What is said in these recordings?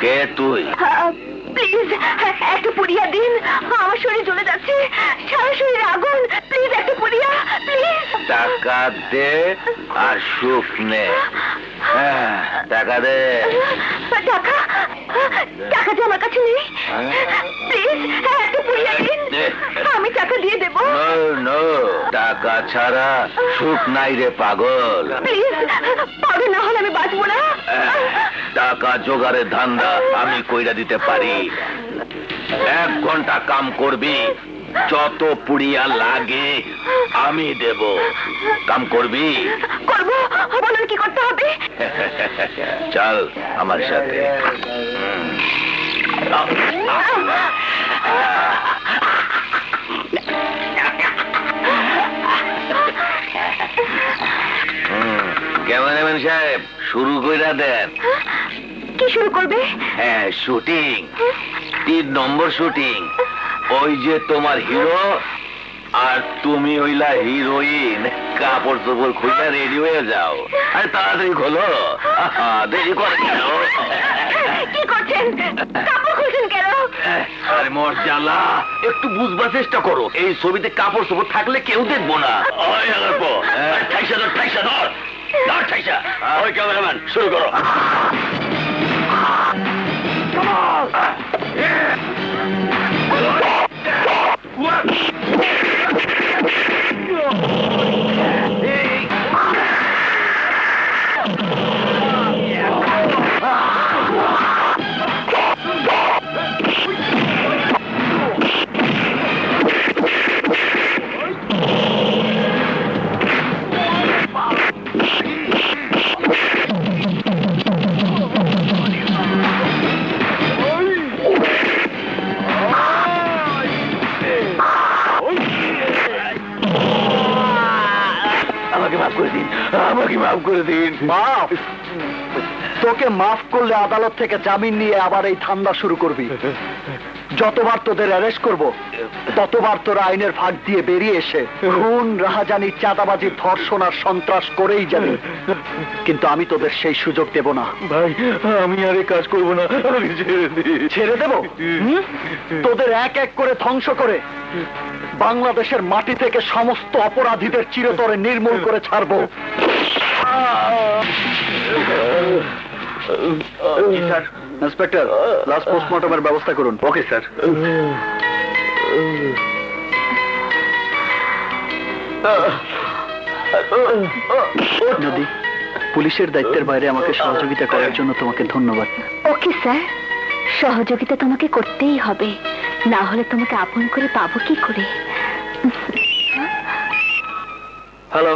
কে তুই? প্লিজ একটা পুড়িয়া দিন। আমার শরীর জ্বলে যাচ্ছে। সারা শরীর আগুন। প্লিজ একটা পুড়িয়া প্লিজ। টাকা দে আর সুখ নে। হ্যাঁ, টাকা দে। টাকা? টাকা যে আমার কাছে নেই? প্লিজ একটা পুড়িয়া দিন। আমি টাকা দিয়ে দেবো। টাকা ছাড়া সুখ নাই রে পাগল। প্লিজ পাবে না হলে আমি বাঁচবো না। টাকা জোগাড়ের ধান্দা আমি কইরা দিতে পারি। এক ঘণ্টা কাম করবি যত পুড়িয়া লাগে আমি দেব। কাম করবি? করব বলুন কি করতে হবে? চল আমার সাথে। ক্যামেরাম্যান সাহেব? শুরু কইরা দেন। কি শুরু করবে? হ্যাঁ শুটিং। তিন নম্বর শুটিং। ওই যে তোমার হিরো আর তুমি হইলা হিরোইন। কাপড় চোপড় খুঁজে রেডি হয়ে যাও। আরে তাড়াতাড়ি খোলো। দেরি করে কি করছেন? কাপড় খুলছেন কেন? আরে মর্যালা একটু বুঝবার চেষ্টা করো। এই ছবিতে কাপড় চোপড় থাকলে কেউ দেখব না। ওই আগারপ ঠাইসা ধর ঠাইসা ধর। ধর ঠাইসা। ওই ক্যামেরাম্যান শুরু করো। আমাকে মাফ করে দিন। মাফ? তোকে মাফ করলে আদালত থেকে জামিন নিয়ে আবার এই ঠান্ডা শুরু করবি। যতবার তোদের অ্যারেস্ট করব ততবার তোরা আইনের ফাঁক দিয়ে বেরিয়ে এসে খুন রাহাজানি চাঁদাবাজি ধর্ষণ আর সন্ত্রাস করেই যাবে। কিন্তু আমি তোদের সেই সুযোগ দেব না। ভাই আমি আর কাজ করব না আমাকে ছেড়ে দিন ছেড়ে দেব? তোদের এক এক করে ধ্বংস করে বাংলাদেশের মাটি থেকে সমস্ত অপরাধীদের চিরতরে নির্মূল করে ছাড়বো। স্যার। ইন্সপেক্টর লাস্ট পোস্টমর্টমের ব্যবস্থা করুন। Okay sir. নদী পুলিশের দায়িত্বের বাইরে আমাকে সহযোগিতা করার জন্য তোমাকে ধন্যবাদ। Okay sir. সহযোগিতা তোমাকে করতেই হবে। না হলে তোমাকে আপন করে পাবো কি করে? হ্যালো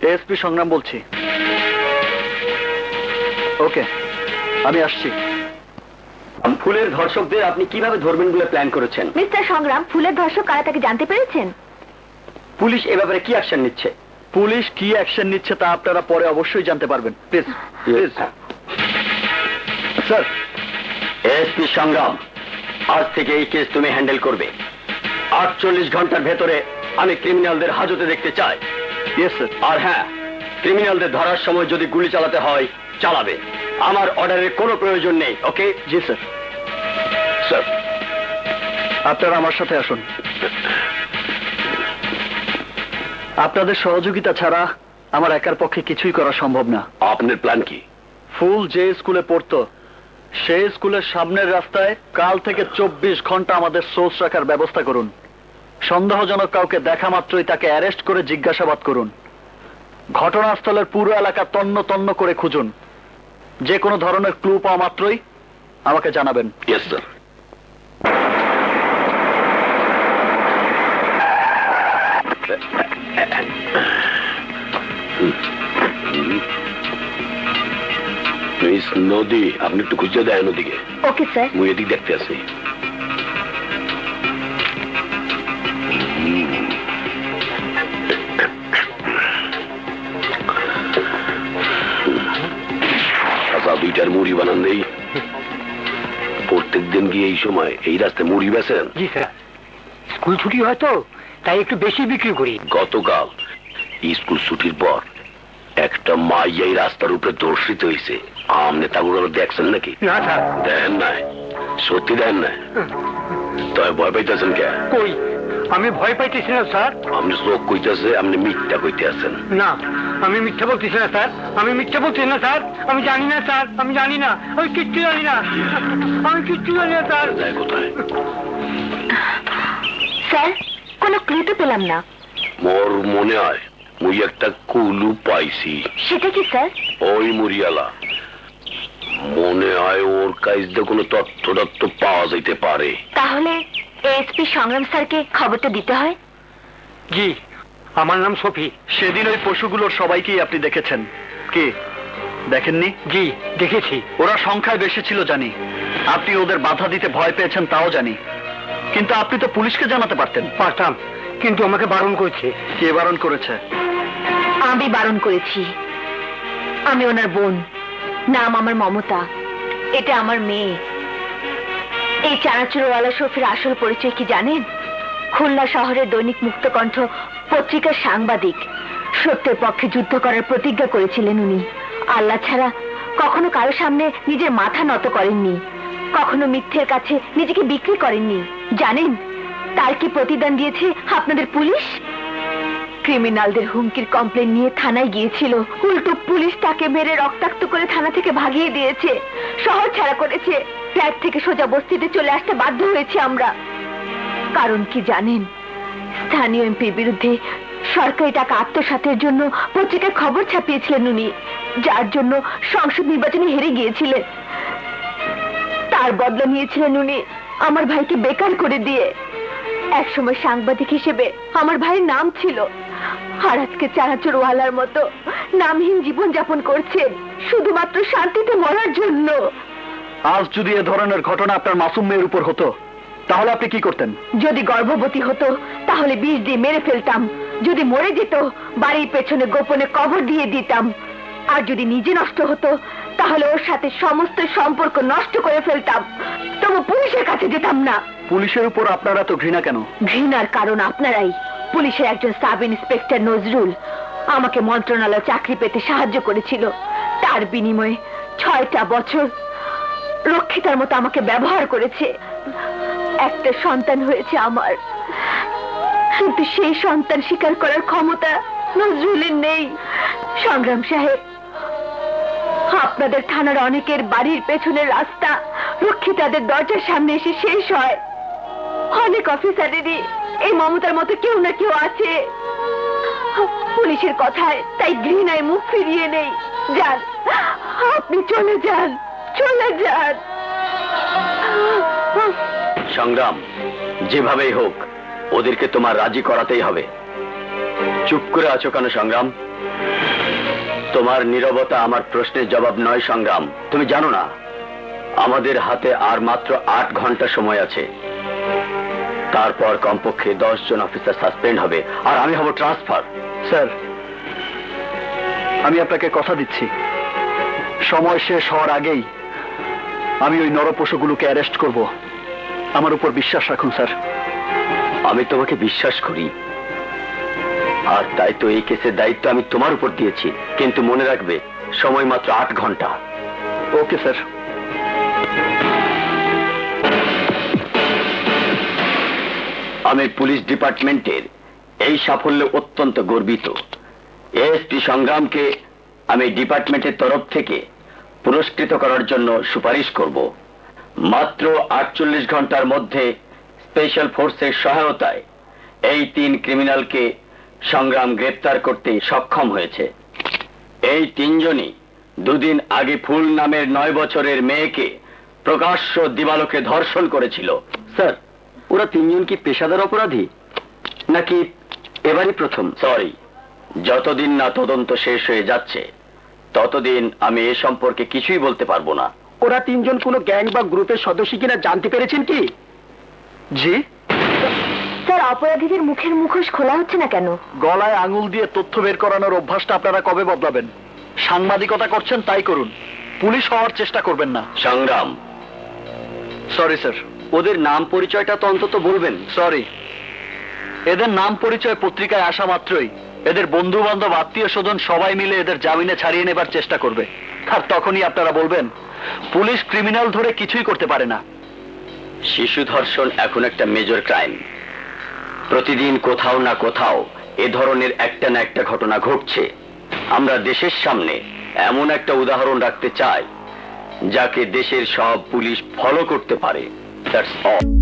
এসপি সংগ্রাম বলছি। ওকে। আমি আসছি। ফুলের ধর্ষকদের আপনি কীভাবে ধরবেন বলে প্ল্যান করেছেন? মিস্টার সংগ্রাম ফুলের ধর্ষক কারা তাকে জানতে পেরেছেন? পুলিশ এ ব্যাপারে কি অ্যাকশন নিচ্ছে? পুলিশ কি অ্যাকশন নিচ্ছে তা আপনারা পরে অবশ্যই জানতে পারবেন। প্লিজ প্লিজ স্যার এসপি সংগ্রাম আজ থেকে এই কেস তুমি হ্যান্ডেল করবে। আটচল্লিশ ঘণ্টার ভেতরে আমি ক্রিমিনালদের হাজতে দেখতে চাই। আর হ্যাঁ ক্রিমিনালদের ধরার সময় যদি গুলি চালাতে হয় চালাবে। আমার অর্ডারের কোনো প্রয়োজন নেই ওকে জি স্যার স্যার আপনারা আমার সাথে আসুন। আপনাদের সহযোগিতা ছাড়া আমার একার পক্ষে কিছুই করা সম্ভব না। আপনার প্ল্যান কি? ফুল যে স্কুলে পড়তো সেই স্কুলের সামনের রাস্তায় কাল থেকে চব্বিশ ঘণ্টা আমাদের সোর্স রাখার ব্যবস্থা করুন। সন্দেহজনক কাউকে দেখা মাত্রই তাকে অ্যারেস্ট করে জিজ্ঞাসাবাদ করুন। ঘটনাস্থলের পুরো এলাকা তন্ন তন্ন করে খুঁজুন। যে কোনো ধরনের ক্লু পাওয়া মাত্রই আমাকে জানাবেন। ইয়েস স্যার মিস নদী আপনি একটু খুঁজে দেয় নদীকে ওকে স্যার মুই এদিক দেখতে আসি। দুইটার মুড়ি বানান দেই প্রত্যেক দিন গিয়ে এই সময় এই রাস্তায় মুড়ি বেছেন জি স্যার। স্কুল ছুটি হয় তো তাই একটু বেশি বিক্রি করি। গতকাল স্কুল ছুটির পর একটা মাইয়া এই রাস্তার উপরে দর্শিত হয়েছে। আমনে তাগুলো দেখছেন নাকি? না স্যার। দেন নাই। সত্যি দেন নাই? তবে ভয় পাইতেছেন কে? কই? আমি ভয় পাইতেছি না স্যার। আপনি চোখ কইতেছে আপনি মিথ্যা কইতে আছেন। না। আমি মিথ্যা বলতেছি না স্যার। আমি মিথ্যা বলতেছি না স্যার। আমি জানি না স্যার। আমি জানি না। আমি কিচ্ছু জানি না। আমি কিচ্ছু জানি না স্যার। স্যার কোনো ক্লু তো পেলাম না। মোর মনে হয় মুই একটা কুলু পাইছি। সেটা কি স্যার? ওই মুরিয়ালা। মনে হয় ওর কাছ দিয়ে কোনো তথ্য তথ্য পাওয়া যাইতে পারে। তাহলে এসপি সংগ্রাম স্যারকে খবরটা দিতে হয়? জি। আমার নাম সফি। সেদিন ওই পশুগুলোর সবাইকেই আপনি দেখেছেন। কি? দেখেননি? জি দেখেছি। ওরা সংখ্যায় বেশি ছিল জানি। আপনি ওদের বাধা দিতে ভয় পেয়েছেন তাও জানি। কিন্তু আপনি তো পুলিশকে জানাতে পারতেন। পারতাম কিন্তু আমাকে বারণ করেছে। কে বারণ করেছে? আমি বারণ করেছি। আমি ওনার বোন। নাম আমার মমতা। এটা আমার মেয়ে। এই চানাচুরওয়ালা শফির আসল পরিচয় কি জানেন? খুলনা শহরের দৈনিক মুক্তকণ্ঠ পত্রিকার সাংবাদিক। সত্যের পক্ষে যুদ্ধ করার প্রতিজ্ঞা করেছিলেন উনি। আল্লাহ ছাড়া কখনো কারও সামনে নিজের মাথা নত করেননি। কখনো মিথ্যের কাছে নিজেকে বিক্রি করেননি। জানেন, তার কি প্রতিদান দিয়েছে আপনাদের পুলিশ? ক্রিমিনালদের হুমকির কমপ্লেন নিয়ে থানায় গিয়েছিল। উল্টো পুলিশ তাকে মেরে রক্তাক্ত করে থানা থেকে ভাগিয়ে দিয়েছে। শহর ছাড়া করেছে। ফ্ল্যাট থেকে সোজা বস্তিতে চলে আসতে বাধ্য হয়েছে আমরা। কারণ কি জানেন স্থানীয় এমপির বিরুদ্ধে সরকারি টাকা আত্মসাতের জন্য পত্রিকায় খবর ছাপিয়েছিলেন উনি, যার জন্য সংসদ নির্বাচনে হেরে গিয়েছিলেন। তার বদলা নিয়েছিলেন উনি আমার ভাইকে বেকার করে দিয়ে। একসময় সাংবাদিক হিসেবে আমার ভাইয়ের নাম ছিল। আর আজকে চানাচুরওয়ালার মতো নামহীন জীবন যাপন করছেন শুধুমাত্র শান্তিতে মরার জন্য। আজ যদি এ ধরনের ঘটনা আপনার মাসুম মেয়ের উপর হতো তাহলে আপনি কি করতেন? যদি গর্ভবতী হতো তাহলে বিষ দিয়ে মেরে ফেলতাম। যদি মরে যেত বাড়ির পেছনে গোপনে কবর দিয়ে দিতাম। আর যদি নিজে নষ্ট হতো তাহলে ওর সাথে সমস্ত সম্পর্ক নষ্ট করে ফেলতাম। তবু পুলিশের কাছে যেতাম না। পুলিশের উপর আপনারা তো ঘৃণা কেন? ঘৃণার কারণ আপনারাই। পুলিশের একজন সাব ইন্সপেক্টর নজরুল আমাকে মন্ত্রণালয় চাকরি পেতে সাহায্য করেছিল। তার বিনিময়ে ছয়টা বছর রক্ষিতার মতো আমাকে ব্যবহার করেছে। একটা সন্তান হয়েছে আমার। কিন্তু সেই সন্তান স্বীকার করার ক্ষমতা নজরুলের নেই। সংগ্রাম সাহেব, আপনাদের থানার অনেকের বাড়ির পেছনের রাস্তা রক্ষিতাদের দরজার সামনে এসে শেষ হয়। অনেক অফিসারেরই এই মমতার মতো কেউ না কেউ আছে। পুলিশের কথায় তাই ঘৃণায় মুখ ফিরিয়ে নেই। যান, আপনি চলে যান চলে যান। সংগ্রাম, যেভাবেই হোক, ওদেরকে তোমার রাজি করাতেই হবে। চুপ করে আছো কেন সংগ্রাম? তোমার নীরবতা আমার প্রশ্নের জবাব নয় সংগ্রাম। তুমি জানো না, আমাদের হাতে আর মাত্র আট ঘণ্টা সময় আছে। তারপর কমপক্ষে দশ জন অফিসার সাসপেন্ড হবে, আর আমি হব ট্রান্সফার। স্যার, আমি আপনাকে কথা দিচ্ছি। সময় শেষ হওয়ার আগেই আমি ওই নরপশুগুলোকে অ্যারেস্ট করব। আমার উপর বিশ্বাস রাখুন, স্যার। আমি তোমাকে বিশ্বাস করি। আর তাই তো এই কেসের দায়িত্ব আমি তোমার উপর দিয়েছি। কিন্তু মনে রাখবে, সময় মাত্র আট ঘণ্টা। ওকে, স্যার। আমি পুলিশ ডিপার্টমেন্টের এই সাফল্যে অত্যন্ত গর্বিত। এসপি সংগ্রামকে আমি ডিপার্টমেন্টের তরফ থেকে পুরস্কৃত করার জন্য সুপারিশ করব। মাত্র আটচল্লিশ ঘণ্টার মধ্যে স্পেশাল ফোর্সের সহায়তায় এই তিন ক্রিমিনালকে সংগ্রাম গ্রেপ্তার করতে সক্ষম হয়েছে। এই তিনজনই দুদিন আগে ফুল নামের নয় বছরের মেয়েকে প্রকাশ্য দিবালোকে ধর্ষণ করেছিল। স্যার ওরা তিনজন কি পেশাদার অপরাধী? নাকি এবারই প্রথম? সরি যতদিন না তদন্ত শেষ হয়ে যাচ্ছে ততদিন আমি এ সম্পর্কে কিছুই বলতে পারব না। ওরা তিনজন কোনো গ্যাং বা গ্রুপের সদস্য কিনা জানতে পেরেছেন কি? জি। স্যার অপরাধীদের মুখের মুখোশ খোলা হচ্ছে না কেন? গলায় আঙুল দিয়ে তথ্য বের করানোর অভ্যাসটা আপনারা কবে বদলাবেন? সাংবাদিকতা করছেন তাই করুন। পুলিশ হওয়ার চেষ্টা করবেন না। সংগ্রাম। সরি স্যার ওদের নাম পরিচয়টা তো অন্তত বলবেন। সরি এদের নাম পরিচয় পত্রিকায় আসা মাত্রই এদের বন্ধু বান্ধব আত্মীয় স্বজন সবাই মিলে এদের জামিনে ছাড়িয়ে নেবার চেষ্টা করবে। আর তখনই আপনারা বলবেন পুলিশ ক্রিমিনাল ধরে কিছুই করতে পারে না। শিশু ধর্ষণ এখন একটা মেজর ক্রাইম প্রতিদিন কোথাও না কোথাও এ ধরনের একটা না একটা ঘটনা ঘটছে। আমরা দেশের সামনে এমন একটা উদাহরণ রাখতে চাই, যাকে দেশের সব পুলিশ ফলো করতে পারে। That's all